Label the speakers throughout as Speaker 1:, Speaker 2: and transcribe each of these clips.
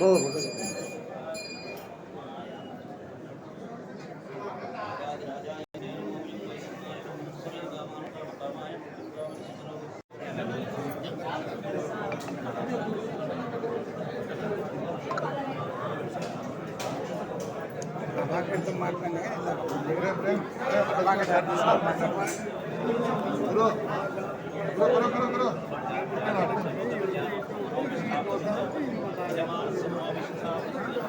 Speaker 1: हो Bro,
Speaker 2: bro, bro, bro,
Speaker 1: bro.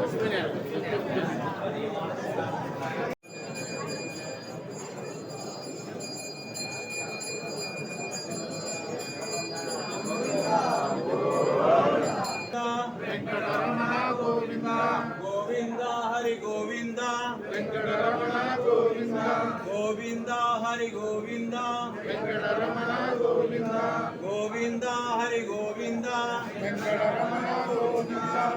Speaker 1: ち
Speaker 2: ょっと
Speaker 1: ちょ
Speaker 2: っと待
Speaker 1: って
Speaker 2: くださ
Speaker 1: い。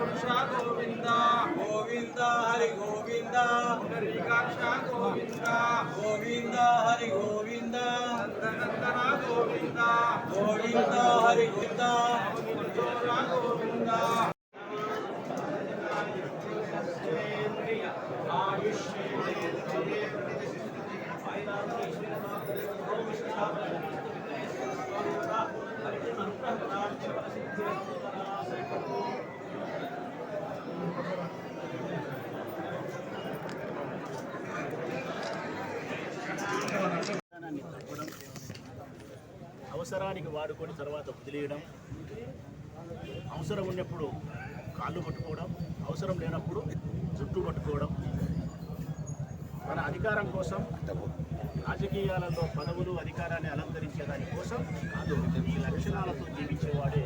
Speaker 1: పురుష గోవింద
Speaker 2: గోవింద హరి గోవింద
Speaker 1: పునరీకాక్ష గోవింద
Speaker 2: గోవింద హరి గోవింద
Speaker 1: నందనందన గోవింద
Speaker 2: గోవింద హరి గోవింద
Speaker 1: కిశోర గోవింద
Speaker 3: ఆయుష్ అవసరానికి వాడుకొని తర్వాత వదిలేయడం అవసరం ఉన్నప్పుడు కాళ్ళు పట్టుకోవడం అవసరం లేనప్పుడు జుట్టు పట్టుకోవడం. మన అధికారం కోసం రాజకీయాలలో పదవులు అధికారాన్ని అలంకరించే దానికోసం కాదు ఈ లక్షణాలతో జీవించేవాడే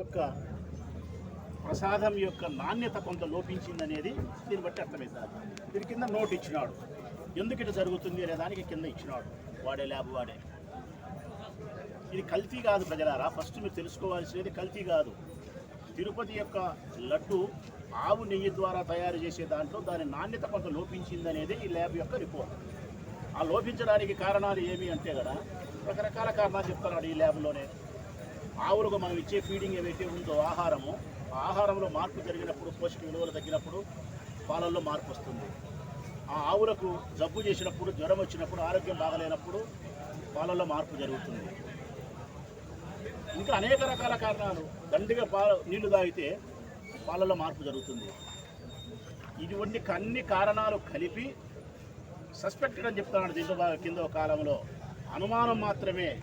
Speaker 3: యొక్క ప్రసాదం యొక్క నాణ్యత కొంత లోపించిందనేది దీన్ని బట్టి అర్థమవుతుంది దీని కింద నోట్ ఇచ్చినాడు. ఎందుకు ఇట్లా జరుగుతుంది అనే దానికి కింద ఇచ్చినాడు. వాడే ల్యాబ్ వాడే. ఇది కల్తీ కాదు ప్రజలారా. ఫస్ట్ మీరు తెలుసుకోవాల్సినది కల్తీ కాదు. తిరుపతి యొక్క లడ్డు ఆవు నెయ్యి ద్వారా తయారు చేసే దాంట్లో దాని నాణ్యత కొంత లోపించిందనేది ఈ ల్యాబ్ యొక్క రిపోర్ట్. ఆ లోపించడానికి కారణాలు ఏమి అంటే కదా రకరకాల కారణాలు చెప్తున్నాడు ఈ ల్యాబ్లోనే. ఆవులకు మనం ఇచ్చే ఫీడింగ్ ఏవైతే ఉందో ఆహారము ఆహారంలో మార్పు జరిగినప్పుడు పోషక విలువలు తగ్గినప్పుడు పాలల్లో మార్పు వస్తుంది. ఆ ఆవులకు జబ్బు చేసినప్పుడు జ్వరం వచ్చినప్పుడు ఆరోగ్యం బాగలేనప్పుడు పాలల్లో మార్పు జరుగుతుంది. ఇంకా అనేక రకాల కారణాలు. దండిగా పాల నీళ్ళు తాగితే పాలల్లో మార్పు జరుగుతుంది. ఇటువంటి అన్ని కారణాలు కలిపి సస్పెక్టెడ్ అని చెప్తున్నాడు దీంట్లో బాగా కింద కాలంలో. అనుమానం మాత్రమే.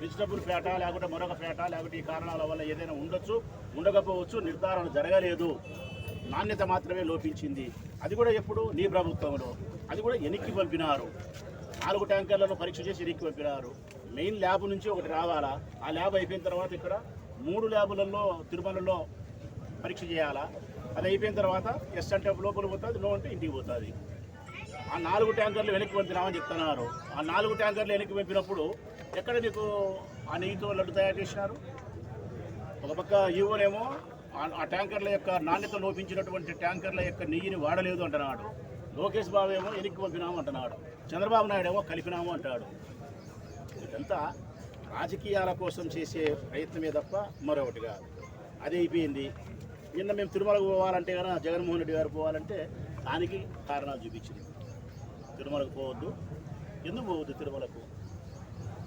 Speaker 3: వెజిటబుల్ పేట లేకుంటే మరొక పేట లేకుంటే ఈ కారణాల వల్ల ఏదైనా ఉండొచ్చు ఉండకపోవచ్చు నిర్ధారణ జరగలేదు. నాణ్యత మాత్రమే లోపించింది. అది కూడా ఎప్పుడు? నీ ప్రభుత్వంలో. అది కూడా ఎనిక్కి పంపినారు. నాలుగు ట్యాంకర్లను పరీక్ష చేసి ఎనిక్కి పంపినారు. మెయిన్ ల్యాబ్ నుంచి ఒకటి రావాలా? ఆ ల్యాబ్ అయిపోయిన తర్వాత ఇక్కడ మూడు ల్యాబులలో తిరుమలలో పరీక్ష చేయాలా? అది అయిపోయిన తర్వాత ఎస్ అంటే లోపల పోతుంది నో అంటే ఇంటికి పోతుంది. ఆ నాలుగు ట్యాంకర్లు వెనక్కి పంపినామని చెప్తున్నారు. ఆ నాలుగు ట్యాంకర్లు వెనక్కి పంపినప్పుడు ఎక్కడ నీకు ఆ నెయ్యితో లడ్డు తయారు చేసినారు? ఒక పక్క ఈవోనేమో ఆ- ట్యాంకర్ల యొక్క నాణ్యత లోపించినటువంటి ట్యాంకర్ల యొక్క నెయ్యిని వాడలేదు అంటున్నాడు. లోకేష్ బాబు ఏమో వెనక్కి పంపినాము అంటున్నాడు. చంద్రబాబు నాయుడు ఏమో కలిపినాము అంటాడు. ఇదంతా రాజకీయాల కోసం చేసే ప్రయత్నమే తప్ప మరొకటి కాదు. అది అయిపోయింది. నిన్న మేము తిరుమలకు పోవాలంటే కనుక జగన్మోహన్ రెడ్డి గారు పోవాలంటే దానికి కారణాలు చూపించింది. తిరుమలకు పోవద్దు. ఎందుకు పోవద్దు తిరుమలకు?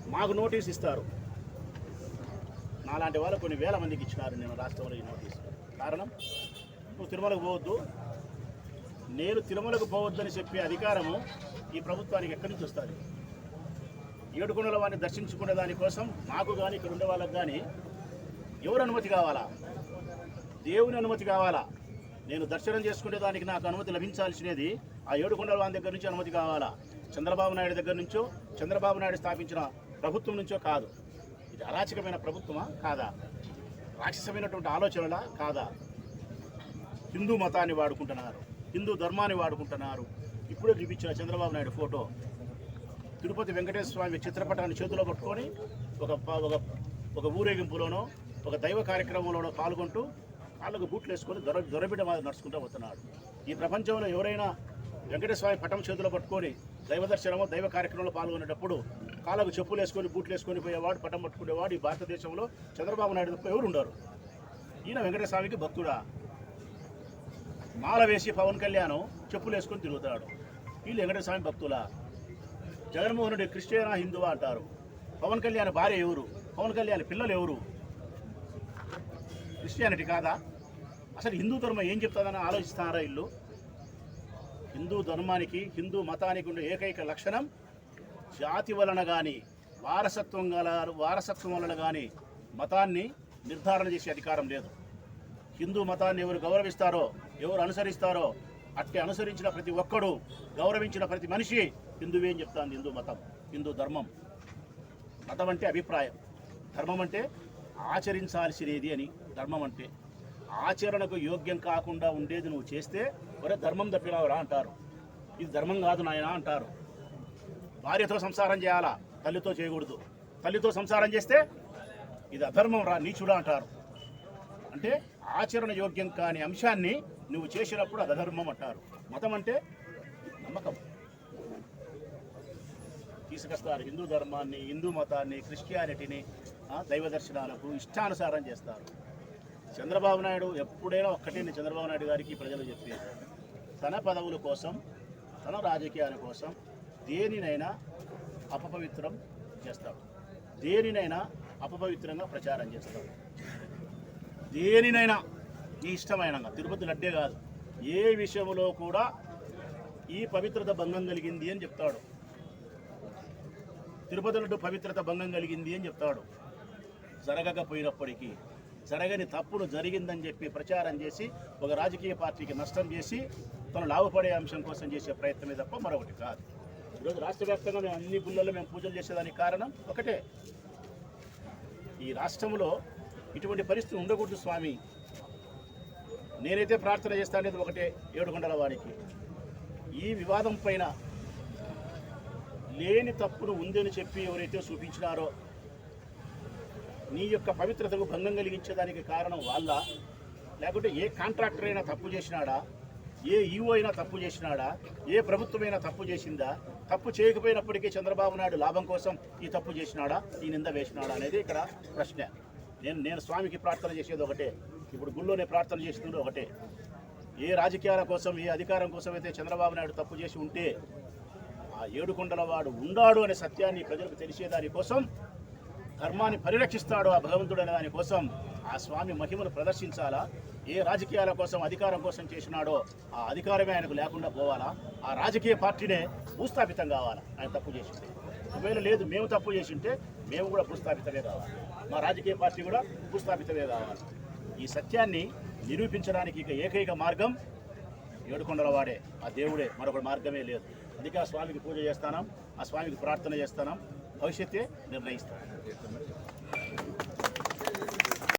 Speaker 3: మాకు నోటీస్ ఇస్తారు. నాలాంటి వాళ్ళు కొన్ని వేల మందికి ఇచ్చినారు నేను రాష్ట్రంలో ఈ నోటీస్. కారణం? నువ్వు తిరుమలకు పోవద్దు. నేను తిరుమలకు పోవద్దని చెప్పే అధికారము ఈ ప్రభుత్వానికి ఎక్కడి నుంచి వస్తుంది? ఏడుకొండల వారిని దర్శించుకునే దానికోసం నాకు కానీ ఇక్కడ ఉండే వాళ్ళకి కానీ ఎవరు అనుమతి కావాలా? దేవుని అనుమతి కావాలా? నేను దర్శనం చేసుకునే దానికి నాకు అనుమతి లభించాల్సినది ఆ ఏడుకొండల వారి దగ్గర నుంచి అనుమతి కావాలా? చంద్రబాబు నాయుడు దగ్గర నుంచో చంద్రబాబు నాయుడు స్థాపించిన ప్రభుత్వం నుంచో కాదు. ఇది అరాచకమైన ప్రభుత్వమా? కాదా? రాక్షసమైనటువంటి ఆలోచనలా? కాదా? హిందూ మతాన్ని వాడుకుంటున్నారు హిందూ ధర్మాన్ని వాడుకుంటున్నారు. ఇప్పుడే చూపించిన చంద్రబాబు నాయుడు ఫోటో. తిరుపతి వెంకటేశ్వర స్వామి చిత్రపటాన్ని చేతిలో పట్టుకొని ఒక ఒక ఒక ఊరేగింపులోనో ఒక దైవ కార్యక్రమంలోనో పాల్గొంటూ కాళ్ళకు బూట్లు వేసుకొని దొర దొరబిడ నడుచుకుంటూ వస్తున్నాడు ఈ ప్రపంచంలో ఎవరైనా వెంకటేశ్వర స్వామి పటం చేతిలో పట్టుకొని దైవ దర్శనమో దైవ కార్యక్రమంలో పాల్గొనేటప్పుడు కాళ్ళకు చెప్పులు వేసుకొని బూట్లు వేసుకొని పోయేవాడు పట్టం పట్టుకునేవాడు ఈ భారతదేశంలో. చంద్రబాబు నాయుడు తప్ప ఎవరు ఉండరు ఈయన వెంకటేశ్వర భక్తుడా. మాల వేసి పవన్ కళ్యాణ్ చెప్పులు వేసుకొని తిరుగుతాడు. వీళ్ళు వెంకటేశ్వర స్వామి భక్తులా. జగన్మోహన్ రెడ్డి క్రిస్టియనా హిందువా అంటారు. పవన్ కళ్యాణ్ భార్య ఎవరు? పవన్ కళ్యాణ్ పిల్లలు ఎవరు? క్రిస్టియానిటీ కాదా? అసలు హిందూ ధర్మం ఏం చెప్తుందని ఆలోచిస్తారా ఇల్లు హిందూ ధర్మానికి హిందూ మతానికి ఉండే ఏకైక లక్షణం జాతి వలన కానీ వారసత్వం గల వారసత్వం వలన కానీ మతాన్ని నిర్ధారణ చేసే అధికారం లేదు. హిందూ మతాన్ని ఎవరు గౌరవిస్తారో ఎవరు అనుసరిస్తారో అట్టి అనుసరించిన ప్రతి ఒక్కడు గౌరవించిన ప్రతి మనిషి హిందువే అని చెప్తాను హిందూ మతం హిందూ ధర్మం. మతం అంటే అభిప్రాయం. ధర్మం అంటే ఆచరించాల్సినది అని ధర్మం అంటే. ఆచరణకు యోగ్యం కాకుండా ఉండేది నువ్వు చేస్తే ఒరే ధర్మం తప్పినావురా అంటారు. ఇది ధర్మం కాదు నాయన అంటారు. భార్యతో సంసారం చేయాలా? తల్లితో చేయకూడదు. తల్లితో సంసారం చేస్తే ఇది అధర్మం రా నీచుడా అంటారు. అంటే ఆచరణ యోగ్యం కాని అంశాన్ని నువ్వు చేసినప్పుడు అది అధర్మం అంటారు. మతం అంటే నమ్మకం. తీసుకొస్తారు హిందూ ధర్మాన్ని హిందూ మతాన్ని క్రిస్టియానిటీని దైవ దర్శనాలకు ఇష్టానుసారం చేస్తారు. చంద్రబాబు నాయుడు ఎప్పుడైనా ఒక్కటే చంద్రబాబు నాయుడు గారికి ప్రజలు చెప్పేది. తన పదవుల కోసం తన రాజకీయాల కోసం దేనినైనా అపపవిత్రం చేస్తాడు దేనినైనా అపపవిత్రంగా ప్రచారం చేస్తాడు దేనినైనా నీ ఇష్టమైన తిరుపతి లడ్డే కాదు ఏ విషయంలో కూడా ఈ పవిత్రత భంగం కలిగింది అని చెప్తాడు. తిరుపతి లడ్డు పవిత్రత భంగం కలిగింది అని చెప్తాడు. జరగకపోయినప్పటికీ జరగని తప్పులు జరిగిందని చెప్పి ప్రచారం చేసి ఒక రాజకీయ పార్టీకి నష్టం చేసి తను లాభపడే అంశం కోసం చేసే ప్రయత్నమే తప్ప మరొకటి కాదు. ఈరోజు రాష్ట్ర వ్యాప్తంగా మేము అన్ని గుళ్ళల్లో మేము పూజలు చేసేదానికి కారణం ఒకటే. ఈ రాష్ట్రంలో ఇటువంటి పరిస్థితి ఉండకూడదు స్వామి. నేనైతే ప్రార్థన చేస్తానేది ఒకటే ఏడుకొండల వారికి. ఈ వివాదం పైన లేని తప్పును ఉందని చెప్పి ఎవరైతే చూపించినారో నీ యొక్క పవిత్రతకు భంగం కలిగించేదానికి కారణం వాళ్ళ. లేకుంటే ఏ కాంట్రాక్టర్ అయినా తప్పు చేసినాడా? ఏ ఈఓ అయినా తప్పు చేసినాడా? ఏ ప్రభుత్వమైనా తప్పు చేసిందా? తప్పు చేయకపోయినప్పటికీ చంద్రబాబు నాయుడు లాభం కోసం ఈ తప్పు చేసినాడా? ఈ నింద వేసినాడా అనేది ఇక్కడ ప్రశ్న. నేను నేను స్వామికి ప్రార్థన చేసేది ఒకటే. ఇప్పుడు గుళ్ళోనే ప్రార్థన చేస్తుంది ఒకటే. ఏ రాజకీయాల కోసం ఏ అధికారం కోసం అయితే చంద్రబాబు నాయుడు తప్పు చేసి ఉంటే ఆ ఏడుకొండల వాడు ఉండాడు అనే సత్యాన్ని ప్రజలకు తెలిసేదాని కోసం ధర్మాన్ని పరిరక్షిస్తాడు ఆ భగవంతుడు అనే దానికోసం ఆ స్వామి మహిమను ప్రదర్శించాలా? ఏ రాజకీయాల కోసం అధికారం కోసం చేసినాడో ఆ అధికారమే ఆయనకు లేకుండా పోవాలా? ఆ రాజకీయ పార్టీనే భూస్థాపితం కావాలా? ఆయన తప్పు చేసింటే. ఒకవేళ లేదు మేము తప్పు చేసింటే మేము కూడా భూస్థాపితమే కావాలి. మా రాజకీయ పార్టీ కూడా భూస్థాపితమే కావాలి. ఈ సత్యాన్ని నిరూపించడానికి ఇక ఏకైక మార్గం ఏడుకొండల వాడే. ఆ దేవుడే మరొక మార్గమే లేదు. అందుకే ఆ స్వామికి పూజ చేస్తాను ఆ స్వామికి ప్రార్థన చేస్తాను. భవిష్యత్తే నిర్ణయిస్తాను